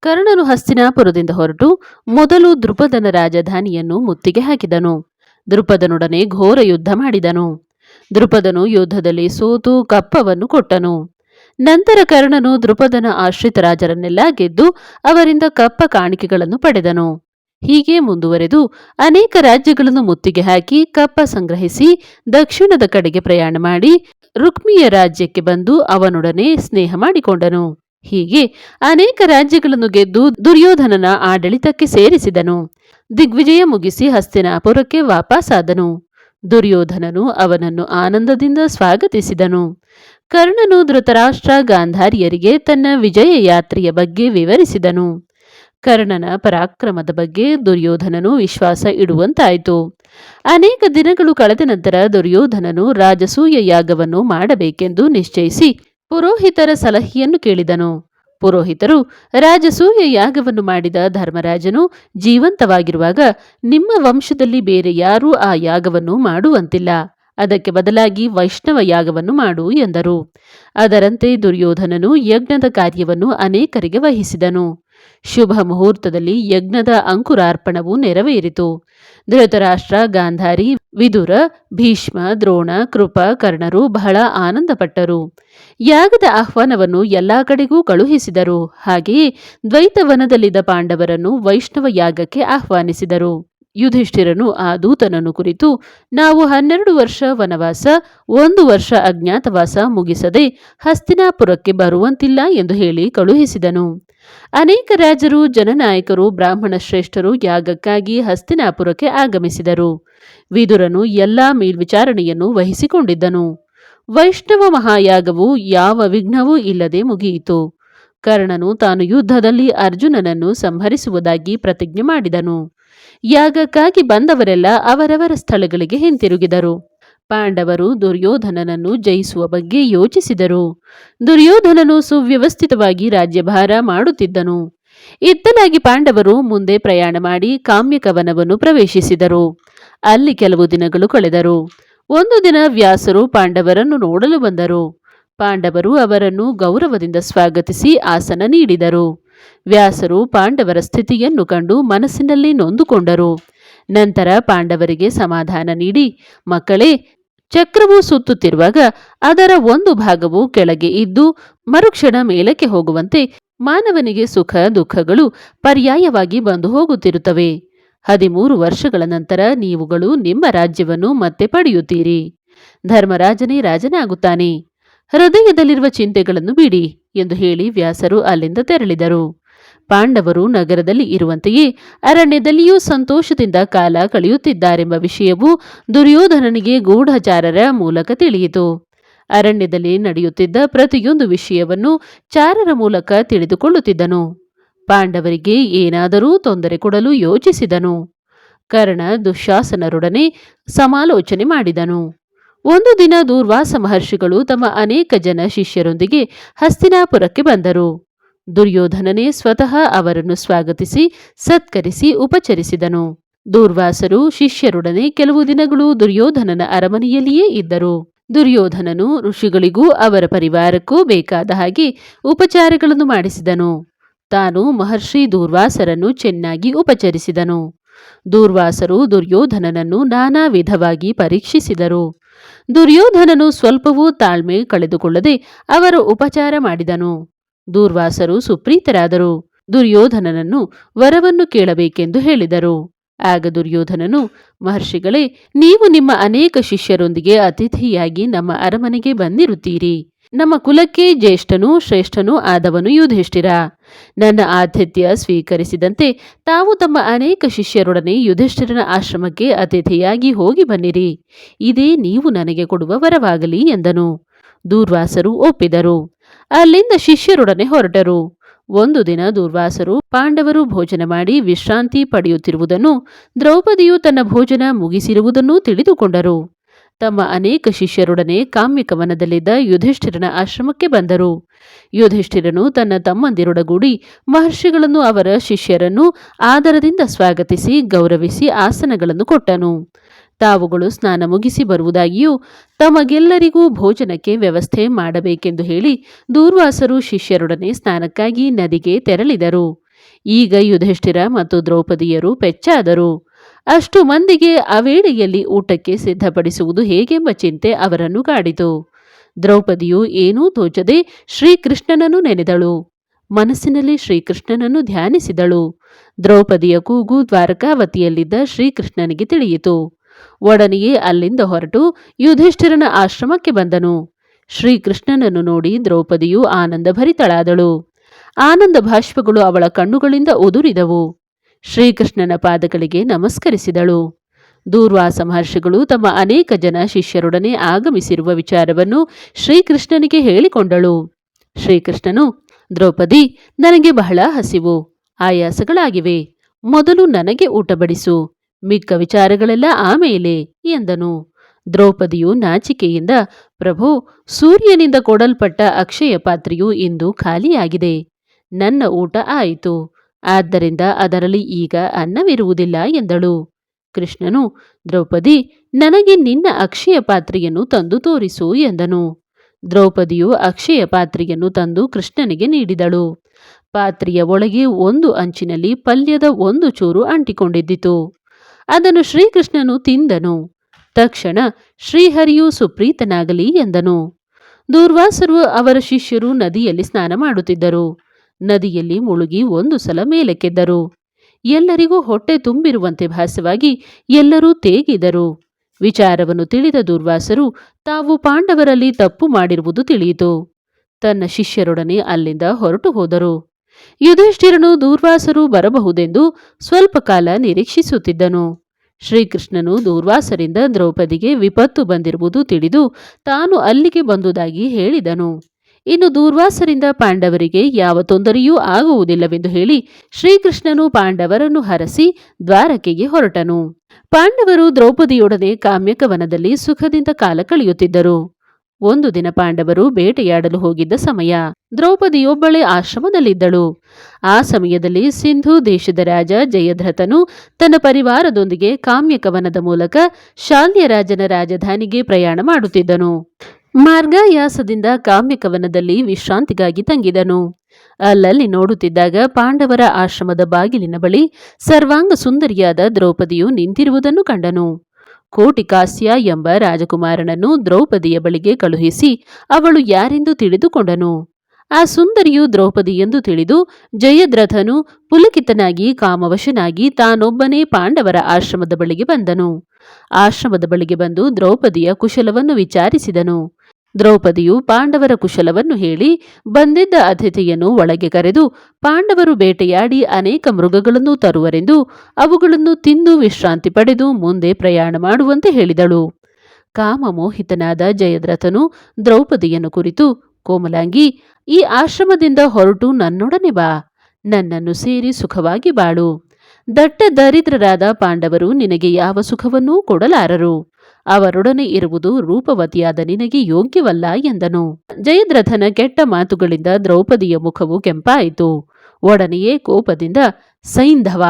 ಕರ್ಣನು ಹಸ್ತಿನಾಪುರದಿಂದ ಹೊರಟು ಮೊದಲು ದೃಪದನ ರಾಜಧಾನಿಯನ್ನು ಮುತ್ತಿಗೆ ಹಾಕಿದನು. ದೃಪದನೊಡನೆ ಘೋರ ಯುದ್ಧ ಮಾಡಿದನು. ದೃಪದನು ಯುದ್ಧದಲ್ಲಿ ಸೋತು ಕಪ್ಪವನ್ನು ಕೊಟ್ಟನು. ನಂತರ ಕರ್ಣನು ದೃಪದನ ಆಶ್ರಿತ ರಾಜರನ್ನೆಲ್ಲ ಗೆದ್ದು ಅವರಿಂದ ಕಪ್ಪ ಕಾಣಿಕೆಗಳನ್ನು ಪಡೆದನು. ಹೀಗೆ ಮುಂದುವರೆದು ಅನೇಕ ರಾಜ್ಯಗಳನ್ನು ಮುತ್ತಿಗೆ ಹಾಕಿ ಕಪ್ಪ ಸಂಗ್ರಹಿಸಿ ದಕ್ಷಿಣದ ಕಡೆಗೆ ಪ್ರಯಾಣ ಮಾಡಿ ರುಕ್ಮಿಯ ರಾಜ್ಯಕ್ಕೆ ಬಂದು ಅವನೊಡನೆ ಸ್ನೇಹ ಮಾಡಿಕೊಂಡನು. ಹೀಗೆ ಅನೇಕ ರಾಜ್ಯಗಳನ್ನು ಗೆದ್ದು ದುರ್ಯೋಧನನ ಆಡಳಿತಕ್ಕೆ ಸೇರಿಸಿದನು. ದಿಗ್ವಿಜಯ ಮುಗಿಸಿ ಹಸ್ತಿನಾಪುರಕ್ಕೆ ವಾಪಸ್ಸಾದನು ದುರ್ಯೋಧನನು ಅವನನ್ನು ಆನಂದದಿಂದ ಸ್ವಾಗತಿಸಿದನು. ಕರ್ಣನು ಧೃತರಾಷ್ಟ್ರ ಗಾಂಧಾರಿಯರಿಗೆ ತನ್ನ ವಿಜಯ ಯಾತ್ರೆಯ ಬಗ್ಗೆ ವಿವರಿಸಿದನು. ಕರ್ಣನ ಪರಾಕ್ರಮದ ಬಗ್ಗೆ ದುರ್ಯೋಧನನು ವಿಶ್ವಾಸ ಇಡುವಂತಾಯಿತು. ಅನೇಕ ದಿನಗಳು ಕಳೆದ ನಂತರ ದುರ್ಯೋಧನನು ರಾಜಸೂಯ ಯಾಗವನ್ನು ಮಾಡಬೇಕೆಂದು ನಿಶ್ಚಯಿಸಿ ಪುರೋಹಿತರ ಸಲಹೆಯನ್ನು ಕೇಳಿದನು. ಪುರೋಹಿತರು, ರಾಜಸೂಯ ಯಾಗವನ್ನು ಮಾಡಿದ ಧರ್ಮರಾಜನು ಜೀವಂತವಾಗಿರುವಾಗ ನಿಮ್ಮ ವಂಶದಲ್ಲಿ ಬೇರೆ ಯಾರೂ ಆ ಯಾಗವನ್ನು ಮಾಡುವಂತಿಲ್ಲ. ಅದಕ್ಕೆ ಬದಲಾಗಿ ವೈಷ್ಣವ ಯಾಗವನ್ನು ಮಾಡು ಎಂದರು. ಅದರಂತೆ ದುರ್ಯೋಧನನು ಯಜ್ಞದ ಕಾರ್ಯವನ್ನು ಅನೇಕರಿಗೆ ವಹಿಸಿದನು. ಶುಭ ಮುಹೂರ್ತದಲ್ಲಿ ಯಜ್ಞದ ಅಂಕುರಾರ್ಪಣವು ನೆರವೇರಿತು. ಧೃತರಾಷ್ಟ್ರ, ಗಾಂಧಾರಿ, ವಿದುರ, ಭೀಷ್ಮ, ದ್ರೋಣ, ಕೃಪ, ಕರ್ಣರು ಬಹಳ ಆನಂದಪಟ್ಟರು. ಯಾಗದ ಆಹ್ವಾನವನ್ನು ಎಲ್ಲಾ ಕಡೆಗೂ ಕಳುಹಿಸಿದರು. ಹಾಗೆಯೇ ದ್ವೈತವನದಲ್ಲಿದ್ದ ಪಾಂಡವರನ್ನು ವೈಷ್ಣವ ಯಾಗಕ್ಕೆ ಆಹ್ವಾನಿಸಿದರು. ಯುಧಿಷ್ಠಿರನು ಆ ದೂತನನ್ನು ಕುರಿತು, ನಾವು ಹನ್ನೆರಡು ವರ್ಷ ವನವಾಸ, ಒಂದು ವರ್ಷ ಅಜ್ಞಾತವಾಸ ಮುಗಿಸದೆ ಹಸ್ತಿನಾಪುರಕ್ಕೆ ಬರುವಂತಿಲ್ಲ ಎಂದು ಹೇಳಿ ಕಳುಹಿಸಿದನು. ಅನೇಕ ರಾಜರು, ಜನನಾಯಕರು, ಬ್ರಾಹ್ಮಣ ಶ್ರೇಷ್ಠರು ಯಾಗಕ್ಕಾಗಿ ಹಸ್ತಿನಾಪುರಕ್ಕೆ ಆಗಮಿಸಿದರು. ವಿದುರನು ಎಲ್ಲಾ ಮೇಲ್ವಿಚಾರಣೆಯನ್ನು ವಹಿಸಿಕೊಂಡಿದ್ದನು. ವೈಷ್ಣವ ಮಹಾಯಾಗವು ಯಾವ ವಿಘ್ನವೂ ಇಲ್ಲದೆ ಮುಗಿಯಿತು. ಕರ್ಣನು ತಾನು ಯುದ್ಧದಲ್ಲಿ ಅರ್ಜುನನನ್ನು ಸಂಹರಿಸುವುದಾಗಿ ಪ್ರತಿಜ್ಞೆ ಮಾಡಿದನು. ಯಾಗಕ್ಕಾಗಿ ಬಂದವರೆಲ್ಲ ಅವರವರ ಸ್ಥಳಗಳಿಗೆ ಹಿಂತಿರುಗಿದರು. ಪಾಂಡವರು ದುರ್ಯೋಧನನನ್ನು ಜಯಿಸುವ ಬಗ್ಗೆ ಯೋಚಿಸಿದರು. ದುರ್ಯೋಧನನು ಸುವ್ಯವಸ್ಥಿತವಾಗಿ ರಾಜ್ಯಭಾರ ಮಾಡುತ್ತಿದ್ದನು. ಇತ್ತಲಾಗಿ ಪಾಂಡವರು ಮುಂದೆ ಪ್ರಯಾಣ ಮಾಡಿ ಕಾಮ್ಯಕವನವನ್ನು ಪ್ರವೇಶಿಸಿದರು. ಅಲ್ಲಿ ಕೆಲವು ದಿನಗಳು ಕಳೆದರು. ಒಂದು ದಿನ ವ್ಯಾಸರು ಪಾಂಡವರನ್ನು ನೋಡಲು ಬಂದರು. ಪಾಂಡವರು ಅವರನ್ನು ಗೌರವದಿಂದ ಸ್ವಾಗತಿಸಿ ಆಸನ ನೀಡಿದರು. ವ್ಯಾಸರು ಪಾಂಡವರ ಸ್ಥಿತಿಯನ್ನು ಕಂಡು ಮನಸ್ಸಿನಲ್ಲಿ ನೊಂದುಕೊಂಡರು. ನಂತರ ಪಾಂಡವರಿಗೆ ಸಮಾಧಾನ ನೀಡಿ, ಮಕ್ಕಳೇ, ಚಕ್ರವು ಸುತ್ತುತ್ತಿರುವಾಗ ಅದರ ಒಂದು ಭಾಗವು ಕೆಳಗೆ ಇದ್ದು ಮರುಕ್ಷಣ ಮೇಲಕ್ಕೆ ಹೋಗುವಂತೆ ಮಾನವನಿಗೆ ಸುಖ ದುಃಖಗಳು ಪರ್ಯಾಯವಾಗಿ ಬಂದು ಹೋಗುತ್ತಿರುತ್ತವೆ. ಹದಿಮೂರು ವರ್ಷಗಳ ನಂತರ ನೀವುಗಳು ನಿಮ್ಮ ರಾಜ್ಯವನ್ನು ಮತ್ತೆ ಪಡೆಯುತ್ತೀರಿ. ಧರ್ಮರಾಜನೇ ರಾಜನಾಗುತ್ತಾನೆ. ಹೃದಯದಲ್ಲಿರುವ ಚಿಂತೆಗಳನ್ನು ಬಿಡಿ ಎಂದು ಹೇಳಿ ವ್ಯಾಸರು ಅಲ್ಲಿಂದ ತೆರಳಿದರು. ಪಾಂಡವರು ನಗರದಲ್ಲಿ ಇರುವಂತೆಯೇ ಅರಣ್ಯದಲ್ಲಿಯೂ ಸಂತೋಷದಿಂದ ಕಾಲ ಕಳೆಯುತ್ತಿದ್ದಾರೆಂಬ ವಿಷಯವು ದುರ್ಯೋಧನನಿಗೆ ಗೂಢಚಾರರ ಮೂಲಕ ತಿಳಿಯಿತು. ಅರಣ್ಯದಲ್ಲಿ ನಡೆಯುತ್ತಿದ್ದ ಪ್ರತಿಯೊಂದು ವಿಷಯವನ್ನು ಚಾರರ ಮೂಲಕ ತಿಳಿದುಕೊಳ್ಳುತ್ತಿದ್ದನು. ಪಾಂಡವರಿಗೆ ಏನಾದರೂ ತೊಂದರೆ ಕೊಡಲು ಯೋಚಿಸಿದನು. ಕರ್ಣ ದುಶಾಸನರೊಡನೆ ಸಮಾಲೋಚನೆ ಮಾಡಿದನು. ಒಂದು ದಿನ ದೂರ್ವಾಸ ಮಹರ್ಷಿಗಳು ತಮ್ಮ ಅನೇಕ ಜನ ಶಿಷ್ಯರೊಂದಿಗೆ ಹಸ್ತಿನಾಪುರಕ್ಕೆ ಬಂದರು. ದುರ್ಯೋಧನನೇ ಸ್ವತಃ ಅವರನ್ನು ಸ್ವಾಗತಿಸಿ, ಸತ್ಕರಿಸಿ, ಉಪಚರಿಸಿದನು. ದೂರ್ವಾಸರು ಶಿಷ್ಯರೊಡನೆ ಕೆಲವು ದಿನಗಳು ದುರ್ಯೋಧನನ ಅರಮನೆಯಲ್ಲಿಯೇ ಇದ್ದರು. ದುರ್ಯೋಧನನು ಋಷಿಗಳಿಗೂ ಅವರ ಪರಿವಾರಕ್ಕೂ ಬೇಕಾದ ಹಾಗೆ ಉಪಚಾರಗಳನ್ನು ಮಾಡಿಸಿದನು. ತಾನು ಮಹರ್ಷಿ ದೂರ್ವಾಸರನ್ನು ಚೆನ್ನಾಗಿ ಉಪಚರಿಸಿದನು. ದೂರ್ವಾಸರು ದುರ್ಯೋಧನನನ್ನು ನಾನಾ ವಿಧವಾಗಿ ಪರೀಕ್ಷಿಸಿದರು. ದುರ್ಯೋಧನನು ಸ್ವಲ್ಪವೂ ತಾಳ್ಮೆ ಕಳೆದುಕೊಳ್ಳದೆ ಅವರು ಉಪಚಾರ ಮಾಡಿದನು. ದೂರ್ವಾಸರು ಸುಪ್ರೀತರಾದರು. ದುರ್ಯೋಧನನನ್ನು ವರವನ್ನು ಕೇಳಬೇಕೆಂದು ಹೇಳಿದರು. ಆಗ ದುರ್ಯೋಧನನು, ಮಹರ್ಷಿಗಳೇ, ನೀವು ನಿಮ್ಮ ಅನೇಕ ಶಿಷ್ಯರೊಂದಿಗೆ ಅತಿಥಿಯಾಗಿ ನಮ್ಮ ಅರಮನೆಗೆ ಬಂದಿರುತ್ತೀರಿ. ನಮ್ಮ ಕುಲಕ್ಕೆ ಜ್ಯೇಷ್ಠನೂ ಶ್ರೇಷ್ಠನೂ ಆದವನು ಯುಧಿಷ್ಠಿರ. ನನ್ನ ಆತಿಥ್ಯ ಸ್ವೀಕರಿಸಿದಂತೆ ತಾವು ತಮ್ಮ ಅನೇಕ ಶಿಷ್ಯರೊಡನೆ ಯುಧಿಷ್ಠಿರನ ಆಶ್ರಮಕ್ಕೆ ಅತಿಥಿಯಾಗಿ ಹೋಗಿ ಬನ್ನಿರಿ. ಇದೇ ನೀವು ನನಗೆ ಕೊಡುವ ವರವಾಗಲಿ ಎಂದನು. ದೂರ್ವಾಸರು ಒಪ್ಪಿದರು. ಅಲ್ಲಿಂದ ಶಿಷ್ಯರೊಡನೆ ಹೊರಟರು. ಒಂದು ದಿನ ದೂರ್ವಾಸರು ಪಾಂಡವರು ಭೋಜನ ಮಾಡಿ ವಿಶ್ರಾಂತಿ ಪಡೆಯುತ್ತಿರುವುದನ್ನು ದ್ರೌಪದಿಯು ತನ್ನ ಭೋಜನ ಮುಗಿಸಿರುವುದನ್ನೂ ತಿಳಿದುಕೊಂಡರು. ತಮ್ಮ ಅನೇಕ ಶಿಷ್ಯರೊಡನೆ ಕಾಮ್ಯಕವನದಲ್ಲಿದ್ದ ಯುಧಿಷ್ಠಿರನ ಆಶ್ರಮಕ್ಕೆ ಬಂದರು. ಯುಧಿಷ್ಠಿರನು ತನ್ನ ತಮ್ಮಂದಿರೊಡಗೂಡಿ ಮಹರ್ಷಿಗಳನ್ನು ಅವರ ಶಿಷ್ಯರನ್ನು ಆದರದಿಂದ ಸ್ವಾಗತಿಸಿ ಗೌರವಿಸಿ ಆಸನಗಳನ್ನು ಕೊಟ್ಟನು. ತಾವುಗಳು ಸ್ನಾನ ಮುಗಿಸಿ ಬರುವುದಾಗಿಯೂ ತಮಗೆಲ್ಲರಿಗೂ ಭೋಜನಕ್ಕೆ ವ್ಯವಸ್ಥೆ ಮಾಡಬೇಕೆಂದು ಹೇಳಿ ದೂರ್ವಾಸರು ಶಿಷ್ಯರೊಡನೆ ಸ್ನಾನಕ್ಕಾಗಿ ನದಿಗೆ ತೆರಳಿದರು. ಈಗ ಯುಧಿಷ್ಠಿರ ಮತ್ತು ದ್ರೌಪದಿಯರು ಪೆಚ್ಚಾದರು ಅಷ್ಟು ಮಂದಿಗೆ ಆ ವೇಳೆಯಲ್ಲಿ ಊಟಕ್ಕೆ ಸಿದ್ಧಪಡಿಸುವುದು ಹೇಗೆಂಬ ಚಿಂತೆ ಅವರನ್ನು ಕಾಡಿತು. ದ್ರೌಪದಿಯು ಏನೂ ತೋಚದೆ ಶ್ರೀಕೃಷ್ಣನನ್ನು ನೆನೆದಳು. ಮನಸ್ಸಿನಲ್ಲಿ ಶ್ರೀಕೃಷ್ಣನನ್ನು ಧ್ಯಾನಿಸಿದಳು. ದ್ರೌಪದಿಯ ಕೂಗು ದ್ವಾರಕಾವತಿಯಲ್ಲಿದ್ದ ಶ್ರೀಕೃಷ್ಣನಿಗೆ ತಿಳಿಯಿತು. ಒಡನೆಯೇ ಅಲ್ಲಿಂದ ಹೊರಟು ಯುಧಿಷ್ಠಿರನ ಆಶ್ರಮಕ್ಕೆ ಬಂದನು. ಶ್ರೀಕೃಷ್ಣನನ್ನು ನೋಡಿ ದ್ರೌಪದಿಯು ಆನಂದಭರಿತಳಾದಳು. ಆನಂದ ಭಾಷ್ಪಗಳು ಅವಳ ಕಣ್ಣುಗಳಿಂದ ಉದುರಿದವು. ಶ್ರೀಕೃಷ್ಣನ ಪಾದಗಳಿಗೆ ನಮಸ್ಕರಿಸಿದಳು. ದೂರ್ವಾಸ ಮಹರ್ಷಿಗಳು ತಮ್ಮ ಅನೇಕ ಜನ ಶಿಷ್ಯರೊಡನೆ ಆಗಮಿಸಿರುವ ವಿಚಾರವನ್ನು ಶ್ರೀಕೃಷ್ಣನಿಗೆ ಹೇಳಿಕೊಂಡಳು. ಶ್ರೀಕೃಷ್ಣನು, ದ್ರೌಪದಿ, ನನಗೆ ಬಹಳ ಹಸಿವು, ಆಯಾಸಗಳಾಗಿವೆ, ಮೊದಲು ನನಗೆ ಊಟ ಬಡಿಸು ಮಿಕ್ಕ ವಿಚಾರಗಳೆಲ್ಲ ಆಮೇಲೆ ಎಂದನು. ದ್ರೌಪದಿಯು ನಾಚಿಕೆಯಿಂದ, ಪ್ರಭು, ಸೂರ್ಯನಿಂದ ಕೊಡಲ್ಪಟ್ಟ ಅಕ್ಷಯ ಪಾತ್ರೆಯು ಇಂದು ಖಾಲಿಯಾಗಿದೆ, ನನ್ನ ಊಟ ಆಯಿತು. ಆದ್ದರಿಂದ ಅದರಲ್ಲಿ ಈಗ ಅನ್ನವಿರುವುದಿಲ್ಲ ಎಂದಳು. ಕೃಷ್ಣನು, ದ್ರೌಪದಿ, ನನಗೆ ನಿನ್ನ ಅಕ್ಷಯ ಪಾತ್ರೆಯನ್ನು ತಂದು ತೋರಿಸು ಎಂದನು. ದ್ರೌಪದಿಯು ಅಕ್ಷಯ ಪಾತ್ರೆಯನ್ನು ತಂದು ಕೃಷ್ಣನಿಗೆ ನೀಡಿದಳು. ಪಾತ್ರೆಯ ಒಳಗೆ ಒಂದು ಅಂಚಿನಲ್ಲಿ ಪಲ್ಯದ ಒಂದು ಚೂರು ಅಂಟಿಕೊಂಡಿದ್ದಿತು. ಅದನ್ನು ಶ್ರೀಕೃಷ್ಣನು ತಿಂದನು. ತಕ್ಷಣ ಶ್ರೀಹರಿಯು ಸುಪ್ರೀತನಾಗಲಿ ಎಂದನು. ದೂರ್ವಾಸರು ಅವರ ಶಿಷ್ಯರು ನದಿಯಲ್ಲಿ ಸ್ನಾನ ಮಾಡುತ್ತಿದ್ದರು. ನದಿಯಲ್ಲಿ ಮುಳುಗಿ ಒಂದು ಸಲ ಮೇಲಕ್ಕೆದ್ದರು ಎಲ್ಲರಿಗೂ ಹೊಟ್ಟೆ ತುಂಬಿರುವಂತೆ ಭಾಸವಾಗಿ ಎಲ್ಲರೂ ತೇಗಿದರು. ವಿಚಾರವನ್ನು ತಿಳಿದ ದುರ್ವಾಸರು ತಾವು ಪಾಂಡವರಲ್ಲಿ ತಪ್ಪು ಮಾಡಿರುವುದು ತಿಳಿಯಿತು. ತನ್ನ ಶಿಷ್ಯರೊಡನೆ ಅಲ್ಲಿಂದ ಹೊರಟು ಹೋದರು. ಯುಧಿಷ್ಠಿರನು ದೂರ್ವಾಸರು ಬರಬಹುದೆಂದು ಸ್ವಲ್ಪ ಕಾಲ ನಿರೀಕ್ಷಿಸುತ್ತಿದ್ದನು. ಶ್ರೀಕೃಷ್ಣನು ದೂರ್ವಾಸರಿಂದ ದ್ರೌಪದಿಗೆ ವಿಪತ್ತು ಬಂದಿರುವುದು ತಿಳಿದು ತಾನು ಅಲ್ಲಿಗೆ ಬಂದುದಾಗಿ ಹೇಳಿದನು. ಇನ್ನು ದೂರ್ವಾಸರಿಂದ ಪಾಂಡವರಿಗೆ ಯಾವ ತೊಂದರೆಯೂ ಆಗುವುದಿಲ್ಲವೆಂದು ಹೇಳಿ ಶ್ರೀಕೃಷ್ಣನು ಪಾಂಡವರನ್ನು ಹರಸಿ ದ್ವಾರಕೆಗೆ ಹೊರಟನು. ಪಾಂಡವರು ದ್ರೌಪದಿಯೊಡನೆ ಕಾಮ್ಯಕವನದಲ್ಲಿ ಸುಖದಿಂದ ಕಾಲ ಕಳೆಯುತ್ತಿದ್ದರು. ಒಂದು ದಿನ ಪಾಂಡವರು ಬೇಟೆಯಾಡಲು ಹೋಗಿದ್ದ ಸಮಯ. ದ್ರೌಪದಿಯೊಬ್ಬಳೆ ಆಶ್ರಮದಲ್ಲಿದ್ದಳು. ಆ ಸಮಯದಲ್ಲಿ ಸಿಂಧು ದೇಶದ ರಾಜ ಜಯದ್ರಥನು ತನ್ನ ಪರಿವಾರದೊಂದಿಗೆ ಕಾಮ್ಯಕವನದ ಮೂಲಕ ಶಾಲ್ಯರಾಜನ ರಾಜಧಾನಿಗೆ ಪ್ರಯಾಣ ಮಾಡುತ್ತಿದ್ದನು. ಮಾರ್ಗಾಯಾಸದಿಂದ ಕಾಮ್ಯಕವನದಲ್ಲಿ ವಿಶ್ರಾಂತಿಗಾಗಿ ತಂಗಿದನು. ಅಲ್ಲಲ್ಲಿ ನೋಡುತ್ತಿದ್ದಾಗ ಪಾಂಡವರ ಆಶ್ರಮದ ಬಾಗಿಲಿನ ಬಳಿ ಸರ್ವಾಂಗ ಸುಂದರಿಯಾದ ದ್ರೌಪದಿಯು ನಿಂತಿರುವುದನ್ನು ಕಂಡನು. ಕೋಟಿಕಾಸ್ಯ ಎಂಬ ರಾಜಕುಮಾರನನ್ನು ದ್ರೌಪದಿಯ ಬಳಿಗೆ ಕಳುಹಿಸಿ ಅವಳು ಯಾರೆಂದು ತಿಳಿದುಕೊಂಡನು. ಆ ಸುಂದರಿಯು ದ್ರೌಪದಿ ಎಂದು ತಿಳಿದು ಜಯದ್ರಥನು ಪುಲಕಿತನಾಗಿ ಕಾಮವಶನಾಗಿ ತಾನೊಬ್ಬನೇ ಪಾಂಡವರ ಆಶ್ರಮದ ಬಳಿಗೆ ಬಂದನು. ಆಶ್ರಮದ ಬಳಿಗೆ ಬಂದು ದ್ರೌಪದಿಯ ಕುಶಲವನ್ನು ವಿಚಾರಿಸಿದನು. ದ್ರೌಪದಿಯು ಪಾಂಡವರ ಕುಶಲವನ್ನು ಹೇಳಿ ಬಂದಿದ್ದ ಅತಿಥಿಯನ್ನು ಒಳಗೆ ಕರೆದು, ಪಾಂಡವರು ಬೇಟೆಯಾಡಿ ಅನೇಕ ಮೃಗಗಳನ್ನು ತರುವರೆಂದು ಅವುಗಳನ್ನು ತಿಂದು ವಿಶ್ರಾಂತಿ ಪಡೆದು ಮುಂದೆ ಪ್ರಯಾಣ ಮಾಡುವಂತೆ ಹೇಳಿದಳು. ಕಾಮಮೋಹಿತನಾದ ಜಯದ್ರಥನು ದ್ರೌಪದಿಯನ್ನು ಕುರಿತು, ಕೋಮಲಾಂಗಿ, ಈ ಆಶ್ರಮದಿಂದ ಹೊರಟು ನನ್ನೊಡನೆ ಬಾ, ನನ್ನನ್ನು ಸೇರಿ ಸುಖವಾಗಿ ಬಾಳು. ದಟ್ಟ ದರಿದ್ರರಾದ ಪಾಂಡವರು ನಿನಗೆ ಯಾವ ಸುಖವನ್ನೂ ಕೊಡಲಾರರು. ಅವರೊಡನೆ ಇರುವುದು ರೂಪವತಿಯಾದ ನಿನಗೆ ಯೋಗ್ಯವಲ್ಲ ಎಂದನು. ಜಯದ್ರಥನ ಕೆಟ್ಟ ಮಾತುಗಳಿಂದ ದ್ರೌಪದಿಯ ಮುಖವು ಕೆಂಪಾಯಿತು. ಒಡನೆಯೇ ಕೋಪದಿಂದ, ಸೈಂಧವ,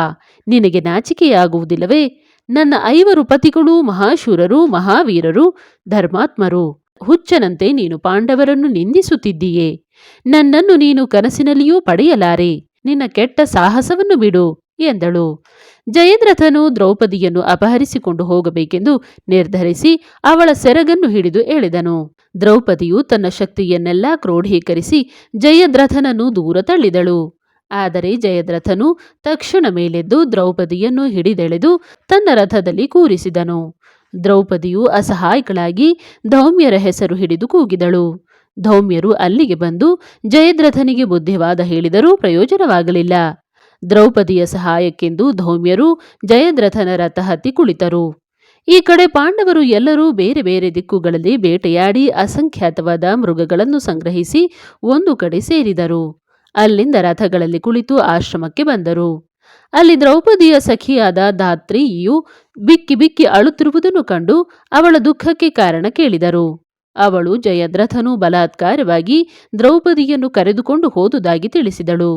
ನಿನಗೆ ನಾಚಿಕೆಯಾಗುವುದಿಲ್ಲವೇ? ನನ್ನ ಐವರು ಪತಿಗಳು ಮಹಾಶೂರರು ಮಹಾವೀರರು ಧರ್ಮಾತ್ಮರು, ಹುಚ್ಚನಂತೆ ನೀನು ಪಾಂಡವರನ್ನು ನಿಂದಿಸುತ್ತಿದ್ದೀಯೇ? ನನ್ನನ್ನು ನೀನು ಕನಸಿನಲ್ಲಿಯೂ ಪಡೆಯಲಾರೆ. ನಿನ್ನ ಕೆಟ್ಟ ಸಾಹಸವನ್ನು ಬಿಡು. ಎಂದಳು. ಜಯದ್ರಥನು ದ್ರೌಪದಿಯನ್ನು ಅಪಹರಿಸಿಕೊಂಡು ಹೋಗಬೇಕೆಂದು ನಿರ್ಧರಿಸಿ ಅವಳ ಸೆರಗನ್ನು ಹಿಡಿದು ಎಳೆದನು. ದ್ರೌಪದಿಯು ತನ್ನ ಶಕ್ತಿಯನ್ನೆಲ್ಲ ಕ್ರೋಢೀಕರಿಸಿ ಜಯದ್ರಥನನ್ನು ದೂರ ತಳ್ಳಿದಳು. ಆದರೆ ಜಯದ್ರಥನು ತಕ್ಷಣ ಮೇಲೆದ್ದು ದ್ರೌಪದಿಯನ್ನು ಹಿಡಿದೆಳೆದು ತನ್ನ ರಥದಲ್ಲಿ ಕೂರಿಸಿದನು. ದ್ರೌಪದಿಯು ಅಸಹಾಯಕಳಾಗಿ ಧೌಮ್ಯರ ಹೆಸರು ಹಿಡಿದು ಕೂಗಿದಳು. ಧೌಮ್ಯರು ಅಲ್ಲಿಗೆ ಬಂದು ಜಯದ್ರಥನಿಗೆ ಬುದ್ಧಿವಾದ ಹೇಳಿದರೂ ಪ್ರಯೋಜನವಾಗಲಿಲ್ಲ. ದ್ರೌಪದಿಯ ಸಹಾಯಕ್ಕೆಂದು ಧೌಮ್ಯರು ಜಯದ್ರಥನ ರಥ ಹತ್ತಿ ಕುಳಿತರು. ಈ ಕಡೆ ಪಾಂಡವರು ಎಲ್ಲರೂ ಬೇರೆ ಬೇರೆ ದಿಕ್ಕುಗಳಲ್ಲಿ ಬೇಟೆಯಾಡಿ ಅಸಂಖ್ಯಾತವಾದ ಮೃಗಗಳನ್ನು ಸಂಗ್ರಹಿಸಿ ಒಂದು ಕಡೆ ಸೇರಿದರು. ಅಲ್ಲಿಂದ ರಥಗಳಲ್ಲಿ ಕುಳಿತು ಆಶ್ರಮಕ್ಕೆ ಬಂದರು. ಅಲ್ಲಿ ದ್ರೌಪದಿಯ ಸಖಿಯಾದ ಧಾತ್ರಿಯು ಬಿಕ್ಕಿ ಬಿಕ್ಕಿ ಅಳುತ್ತಿರುವುದನ್ನು ಕಂಡು ಅವಳ ದುಃಖಕ್ಕೆ ಕಾರಣ ಕೇಳಿದರು. ಅವಳು ಜಯದ್ರಥನು ಬಲಾತ್ಕಾರವಾಗಿ ದ್ರೌಪದಿಯನ್ನು ಕರೆದುಕೊಂಡು ಹೋದುದಾಗಿ ತಿಳಿಸಿದಳು.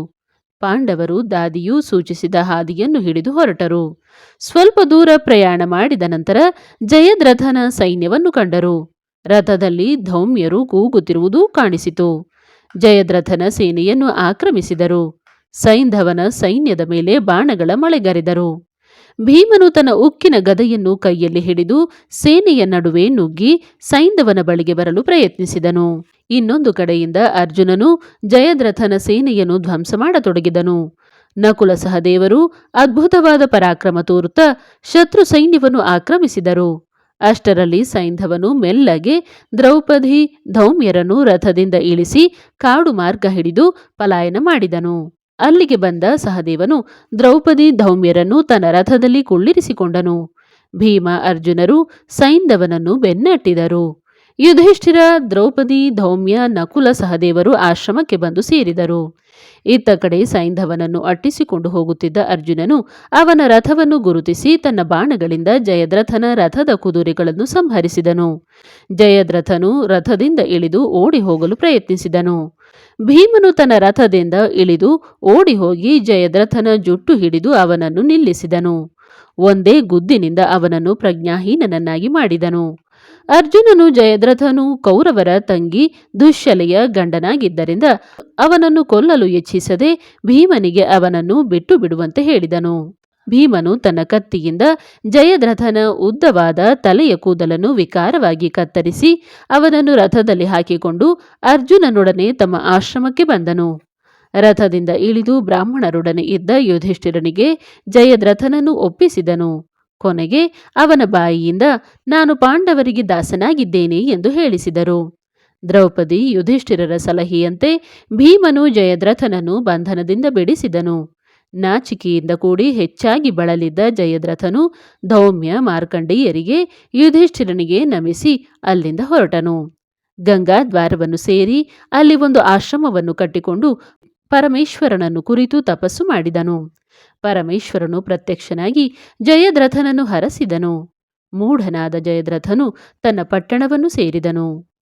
ಪಾಂಡವರು ದಾದಿಯು ಸೂಚಿಸಿದ ಹಾದಿಯನ್ನು ಹಿಡಿದು ಹೊರಟರು. ಸ್ವಲ್ಪ ದೂರ ಪ್ರಯಾಣ ಮಾಡಿದ ನಂತರ ಜಯದ್ರಥನ ಸೈನ್ಯವನ್ನು ಕಂಡರು. ರಥದಲ್ಲಿ ಧೌಮ್ಯರು ಕೂಗುತ್ತಿರುವುದು ಕಾಣಿಸಿತು. ಜಯದ್ರಥನ ಸೇನೆಯನ್ನು ಆಕ್ರಮಿಸಿದರು. ಸೈಂಧವನ ಸೈನ್ಯದ ಮೇಲೆ ಬಾಣಗಳ ಮಳೆಗರೆದರು. ಭೀಮನು ತನ್ನ ಉಕ್ಕಿನ ಗದೆಯನ್ನು ಕೈಯಲ್ಲಿ ಹಿಡಿದು ಸೇನೆಯ ನಡುವೆ ನುಗ್ಗಿ ಸೈಂಧವನ ಬಳಿಗೆ ಬರಲು ಪ್ರಯತ್ನಿಸಿದನು. ಇನ್ನೊಂದು ಕಡೆಯಿಂದ ಅರ್ಜುನನು ಜಯದ್ರಥನ ಸೇನೆಯನ್ನು ಧ್ವಂಸ ಮಾಡತೊಡಗಿದನು. ನಕುಲ ಸಹದೇವರು ಅದ್ಭುತವಾದ ಪರಾಕ್ರಮ ತೋರುತ್ತಾ ಶತ್ರು ಸೈನ್ಯವನ್ನು ಆಕ್ರಮಿಸಿದರು. ಅಷ್ಟರಲ್ಲಿ ಸೈಂಧವನು ಮೆಲ್ಲಗೆ ದ್ರೌಪದಿ ಧೌಮ್ಯರನ್ನು ರಥದಿಂದ ಇಳಿಸಿ ಕಾಡು ಮಾರ್ಗ ಹಿಡಿದು ಪಲಾಯನ ಮಾಡಿದನು. ಅಲ್ಲಿಗೆ ಬಂದ ಸಹದೇವನು ದ್ರೌಪದಿ ಧೌಮ್ಯರನ್ನು ತನ್ನ ರಥದಲ್ಲಿ ಕುಳ್ಳಿರಿಸಿಕೊಂಡನು. ಭೀಮ ಅರ್ಜುನರು ಸೈಂಧವನನ್ನು ಬೆನ್ನಟ್ಟಿದರು. ಯುಧಿಷ್ಠಿರ, ದ್ರೌಪದಿ ಧೌಮ್ಯ, ನಕುಲ ಸಹದೇವರು ಆಶ್ರಮಕ್ಕೆ ಬಂದು ಸೇರಿದರು. ಇತ್ತ ಕಡೆ ಸೈಂಧವನನ್ನು ಅಟ್ಟಿಸಿಕೊಂಡು ಹೋಗುತ್ತಿದ್ದ ಅರ್ಜುನನು ಅವನ ರಥವನ್ನು ಗುರುತಿಸಿ ತನ್ನ ಬಾಣಗಳಿಂದ ಜಯದ್ರಥನ ರಥದ ಕುದುರೆಗಳನ್ನು ಸಂಹರಿಸಿದನು. ಜಯದ್ರಥನು ರಥದಿಂದ ಇಳಿದು ಓಡಿ ಹೋಗಲು ಪ್ರಯತ್ನಿಸಿದನು. ಭೀಮನು ತನ್ನ ರಥದಿಂದ ಇಳಿದು ಓಡಿ ಹೋಗಿ ಜಯದ್ರಥನ ಜುಟ್ಟು ಹಿಡಿದು ಅವನನ್ನು ನಿಲ್ಲಿಸಿದನು. ಒಂದೇ ಗುದ್ದಿನಿಂದ ಅವನನ್ನು ಪ್ರಜ್ಞಾಹೀನನನ್ನಾಗಿ ಮಾಡಿದನು. ಅರ್ಜುನನು ಜಯದ್ರಥನು ಕೌರವರ ತಂಗಿ ದುಶ್ಶಲೆಯ ಗಂಡನಾಗಿದ್ದರಿಂದ ಅವನನ್ನು ಕೊಲ್ಲಲು ಇಚ್ಛಿಸದೆ ಭೀಮನಿಗೆ ಅವನನ್ನು ಬಿಟ್ಟು ಬಿಡುವಂತೆ ಹೇಳಿದನು. ಭೀಮನು ತನ್ನ ಕತ್ತಿಯಿಂದ ಜಯದ್ರಥನ ಉದ್ದವಾದ ತಲೆಯ ಕೂದಲನ್ನು ವಿಕಾರವಾಗಿ ಕತ್ತರಿಸಿ ಅವನನ್ನು ರಥದಲ್ಲಿ ಹಾಕಿಕೊಂಡು ಅರ್ಜುನನೊಡನೆ ತಮ್ಮ ಆಶ್ರಮಕ್ಕೆ ಬಂದನು. ರಥದಿಂದ ಇಳಿದು ಬ್ರಾಹ್ಮಣರೊಡನೆ ಇದ್ದ ಯುಧಿಷ್ಠಿರನಿಗೆ ಜಯದ್ರಥನನ್ನು ಒಪ್ಪಿಸಿದನು. ಕೊನೆಗೆ ಅವನ ಬಾಯಿಯಿಂದ, ನಾನು ಪಾಂಡವರಿಗೆ ದಾಸನಾಗಿದ್ದೇನೆ ಎಂದು ಹೇಳಿಸಿದರು. ದ್ರೌಪದಿ ಯುಧಿಷ್ಠಿರರ ಸಲಹೆಯಂತೆ ಭೀಮನು ಜಯದ್ರಥನನ್ನು ಬಂಧನದಿಂದ ಬಿಡಿಸಿದನು. ನಾಚಿಕೆಯಿಂದ ಕೂಡಿ ಹೆಚ್ಚಾಗಿ ಬಳಲಿದ್ದ ಜಯದ್ರಥನು ಧೌಮ್ಯ ಮಾರ್ಕಂಡೇಯರಿಗೆ ಯುಧಿಷ್ಠಿರನಿಗೆ ನಮಿಸಿ ಅಲ್ಲಿಂದ ಹೊರಟನು. ಗಂಗಾ ದ್ವಾರವನ್ನು ಸೇರಿ ಅಲ್ಲಿ ಒಂದು ಆಶ್ರಮವನ್ನು ಕಟ್ಟಿಕೊಂಡು ಪರಮೇಶ್ವರನನ್ನು ಕುರಿತು ತಪಸ್ಸು ಮಾಡಿದನು. ಪರಮೇಶ್ವರನು ಪ್ರತ್ಯಕ್ಷನಾಗಿ ಜಯದ್ರಥನನ್ನು ಹರಸಿದನು. ಮೂಢನಾದ ಜಯದ್ರಥನು ತನ್ನ ಪಟ್ಟಣವನ್ನು ಸೇರಿದನು.